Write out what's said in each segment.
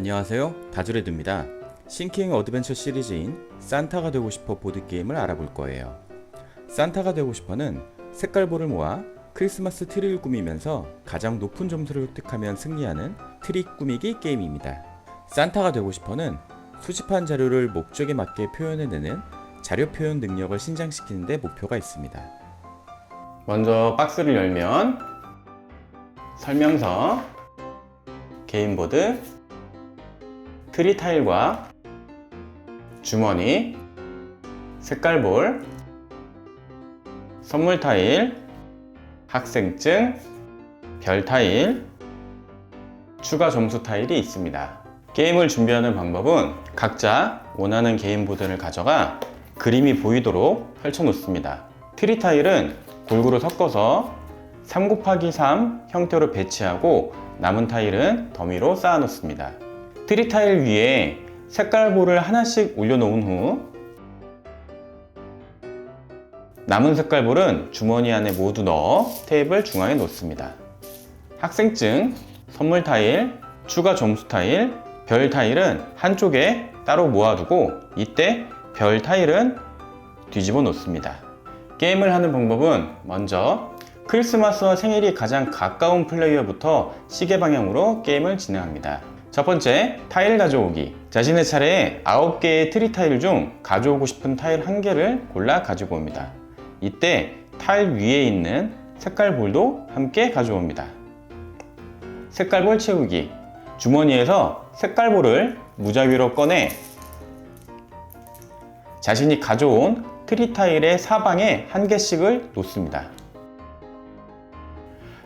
안녕하세요. 다주레드입니다. 싱킹 어드벤처 시리즈인 산타가 되고 싶어 보드게임을 알아볼 거예요. 산타가 되고 싶어는 색깔볼을 모아 크리스마스 트리를 꾸미면서 가장 높은 점수를 획득하면 승리하는 트리 꾸미기 게임입니다. 산타가 되고 싶어는 수집한 자료를 목적에 맞게 표현해내는 자료 표현 능력을 신장시키는 데 목표가 있습니다. 먼저 박스를 열면 설명서, 게임보드, 트리 타일과 주머니, 색깔볼, 선물 타일, 학생증, 별 타일, 추가 점수 타일이 있습니다. 게임을 준비하는 방법은 각자 원하는 게임 보드를 가져가 그림이 보이도록 펼쳐 놓습니다. 트리 타일은 골고루 섞어서 3 곱하기 3 형태로 배치하고 남은 타일은 더미로 쌓아 놓습니다. 트리 타일 위에 색깔볼을 하나씩 올려놓은 후 남은 색깔볼은 주머니 안에 모두 넣어 테이블 중앙에 놓습니다. 학생증, 선물 타일, 추가 점수 타일, 별 타일은 한쪽에 따로 모아두고 이때 별 타일은 뒤집어 놓습니다. 게임을 하는 방법은 먼저 크리스마스와 생일이 가장 가까운 플레이어부터 시계 방향으로 게임을 진행합니다. 첫 번째, 타일 가져오기. 자신의 차례에 9개의 트리 타일 중 가져오고 싶은 타일 1개를 골라 가지고 옵니다. 이때 타일 위에 있는 색깔 볼도 함께 가져옵니다. 색깔 볼 채우기. 주머니에서 색깔 볼을 무작위로 꺼내 자신이 가져온 트리 타일의 사방에 한 개씩을 놓습니다.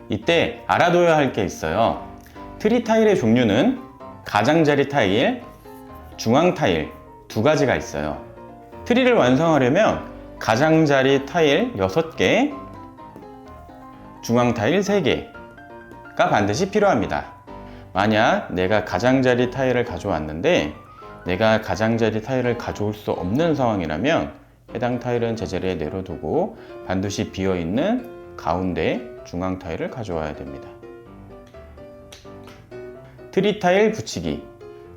이때 알아둬야 할 게 있어요. 트리 타일의 종류는 가장자리 타일, 중앙 타일 두 가지가 있어요. 트리를 완성하려면 가장자리 타일 6개, 중앙 타일 3개가 반드시 필요합니다. 만약 내가 가장자리 타일을 가져왔는데 내가 가장자리 타일을 가져올 수 없는 상황이라면 해당 타일은 제자리에 내려두고 반드시 비어있는 가운데 중앙 타일을 가져와야 됩니다. 트리 타일 붙이기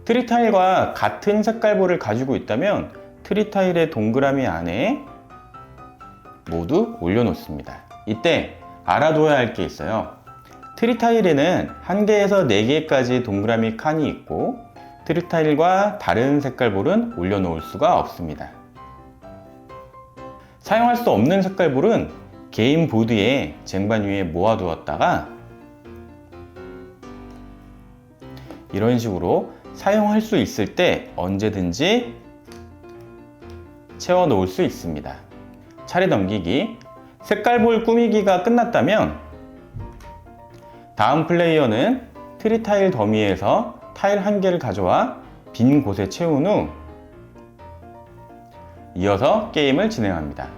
트리 타일과 같은 색깔볼을 가지고 있다면 트리 타일의 동그라미 안에 모두 올려놓습니다. 이때 알아둬야 할 게 있어요. 트리 타일에는 1개에서 4개까지 동그라미 칸이 있고 트리 타일과 다른 색깔볼은 올려놓을 수가 없습니다. 사용할 수 없는 색깔볼은 게임 보드에 쟁반 위에 모아두었다가 이런 식으로 사용할 수 있을 때 언제든지 채워 놓을 수 있습니다. 차례 넘기기 색깔볼 꾸미기가 끝났다면 다음 플레이어는 트리 타일 더미에서 타일 한 개를 가져와 빈 곳에 채운 후 이어서 게임을 진행합니다.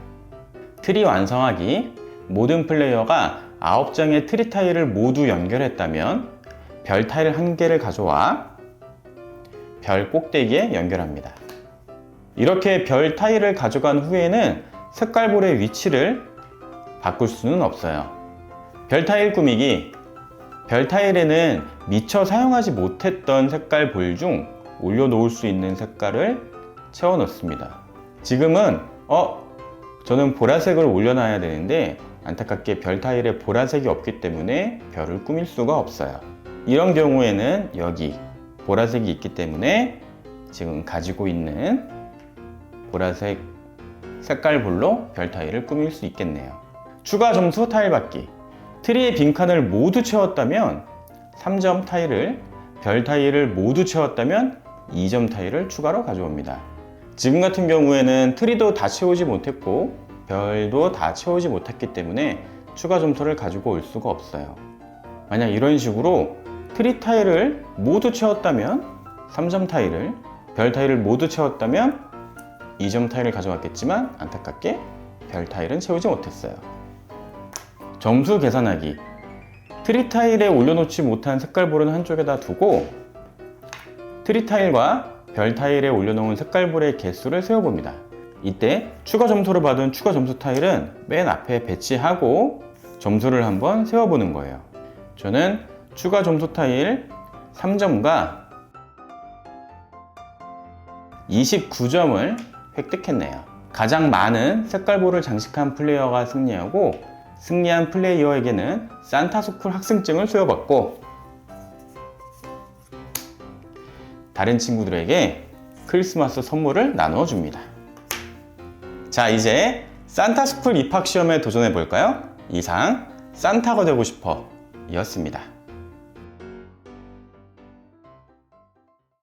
트리 완성하기 모든 플레이어가 9장의 트리 타일을 모두 연결했다면 별 타일 한 개를 가져와 별 꼭대기에 연결합니다. 이렇게 별 타일을 가져간 후에는 색깔볼의 위치를 바꿀 수는 없어요. 별 타일 꾸미기 별 타일에는 미처 사용하지 못했던 색깔 볼 중 올려놓을 수 있는 색깔을 채워 넣습니다. 지금은 어 저는 보라색을 올려놔야 되는데 안타깝게 별 타일에 보라색이 없기 때문에 별을 꾸밀 수가 없어요. 이런 경우에는 여기 보라색이 있기 때문에 지금 가지고 있는 보라색 색깔볼로 별 타일을 꾸밀 수 있겠네요. 추가 점수 타일 받기. 트리의 빈칸을 모두 채웠다면 3점 타일을, 별 타일을 모두 채웠다면 2점 타일을 추가로 가져옵니다. 지금 같은 경우에는 트리도 다 채우지 못했고 별도 다 채우지 못했기 때문에 추가 점수를 가지고 올 수가 없어요. 만약 이런 식으로 트리 타일을 모두 채웠다면 3점 타일을, 별 타일을 모두 채웠다면 2점 타일을 가져왔겠지만 안타깝게 별 타일은 채우지 못했어요. 점수 계산하기. 트리 타일에 올려놓지 못한 색깔볼은 한쪽에다 두고 트리 타일과 별 타일에 올려놓은 색깔볼의 개수를 세어봅니다. 이때 추가 점수를 받은 추가 점수 타일은 맨 앞에 배치하고 점수를 한번 세어보는 거예요. 저는 추가 점수 타일 3점과 29점을 획득했네요. 가장 많은 색깔볼을 장식한 플레이어가 승리하고 승리한 플레이어에게는 산타수쿨 학생증을 수여받고 다른 친구들에게 크리스마스 선물을 나누어 줍니다. 자, 이제 산타스쿨 입학 시험에 도전해 볼까요? 이상 산타가 되고 싶어 이었습니다.